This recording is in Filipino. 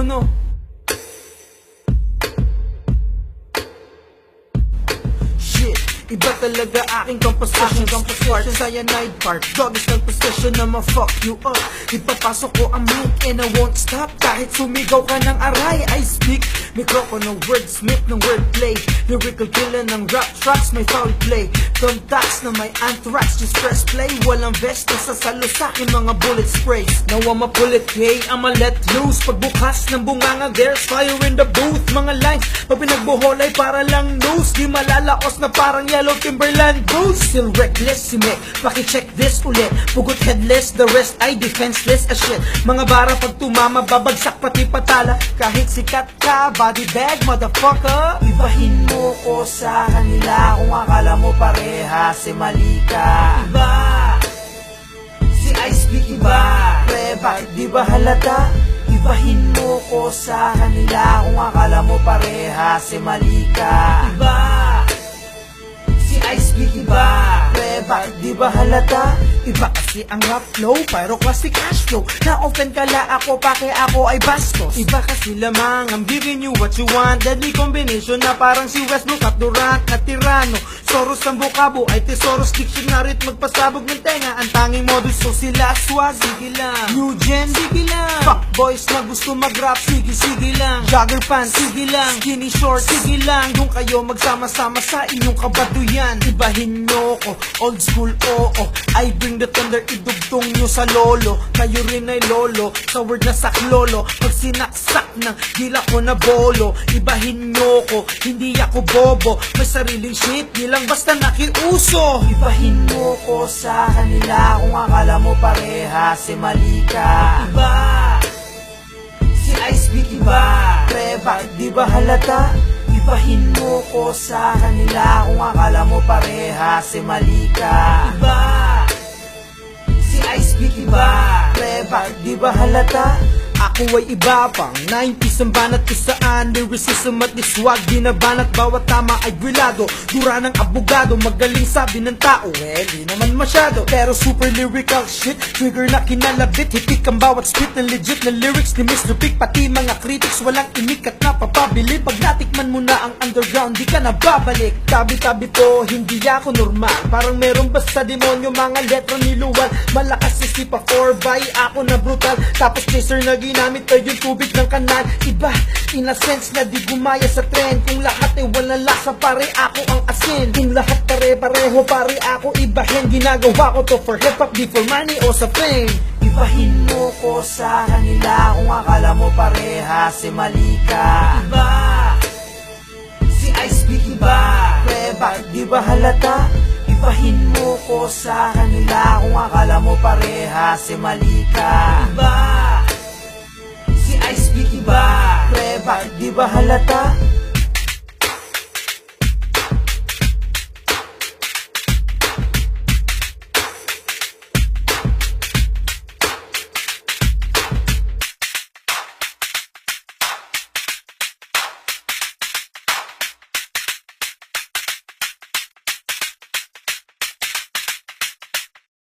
ano? Shit, iba talaga aking composition. Composition, cyanide part. Dog is nag-possession na ma-fuck you up. Ipapasok ko ang mic and I won't stop. Kahit sumigaw ka ng aray, I speak Mikropono, wordsmith ng wordplay. Lyrical killer ng rap tracks, may foul play. Thumbtacks na may anthrax, just press play. Walang vest, nasasalo sa akin mga bullet sprays. Now I'ma pull it, hey, I'ma let loose. Pagbukas ng bunganga, there's fire in the booth. Mga lines, pag pinagbuhol ay para lang news Di malalaos na parang yellow Timberland boots. Still reckless si Mick, pakicheck this ulit. Pugot headless, the rest ay defenseless as shit. Mga bara pag tumama, babagsak pati patala. Kahit sikat ka, body bag, motherfucker. Ibahin mo ko sa kanila Kung akala mo pareha, si mali ka Iba. Si Ice Big iba. Pre, bakit di ba halata? Ibahin mo ko sa kanila Kung akala mo pareha Si mali ka Iba. Si Ice Big iba. Pre, bakit di ba halata? Iba kasi ang rap flow Pyroclastic cash flow. Na-open kala ako Pake ako ay bastos. Iba kasi lamang I'm giving you what you want. Deadly combination na parang si Westbrook at Durant na tirano. Soros ang bukabo ay tesoros dictionary at magpasabog ng tenga. Ang tanging modus so sila swag Sige lang New gen, sige lang Fuck boys na gusto mag-rap Sige, sige lang. Jogger pants, sige lang. Skinny shorts, sige lang. Doon kayo magsama-sama sa inyong kabaduyan Ibahin nyo ko Old school, oo. I bring the thunder, idugtong nyo sa lolo. Kayo rin ay lolo. Sa word na saklolo Pag sinaksak ng dila ko na bolo Ibahin nyo ko Hindi ako bobo. May sariling shit Di lang basta nakiuso. Ibahin mo ko sa kanila Kung akala mo pareha Si mali ka Iba. Si Ice Big iba. Pre, bakit di ba halata? Ibahin mo ko sa kanila Kung akala mo pareha Si mali ka Iba di ba halata? Ako ay iba pang 90s ang banat kisaan Lyricism at iswag Binabanat bawat tama ay grilado Dura ng abogado Magaling sabi ng tao Eh, di naman masyado. Pero super lyrical shit Trigger na kinalabit. Hipik ang bawat spit ng legit na lyrics ni Mr. Big. Pati mga critics walang imikat na papabili Pag natikman mo na ang underground Di ka na babalik Tabi-tabi po, hindi ako normal. Parang meron ba sa demonyo mga letra niluwal Malakas si Sipa 4 by ako na brutal. Tapos chaser na ginamit ay yung tubig ng kanal. Iba, in a sense na di gumaya sa trend. Kung lahat ay walang lasa pare ako ang asin. Kung lahat pare-pareho pare ako ibahin Ginagawa ko to for hip hop di for money o sa fame. Ibahin mo ko sa kanila Kung akala mo pareha si mali ka Iba. Si Ice Big iba. Pre, bakit di ba halata? Ibahin mo ko sa kanila Kung akala mo pareha Si mali ka Iba bakit di ba halata?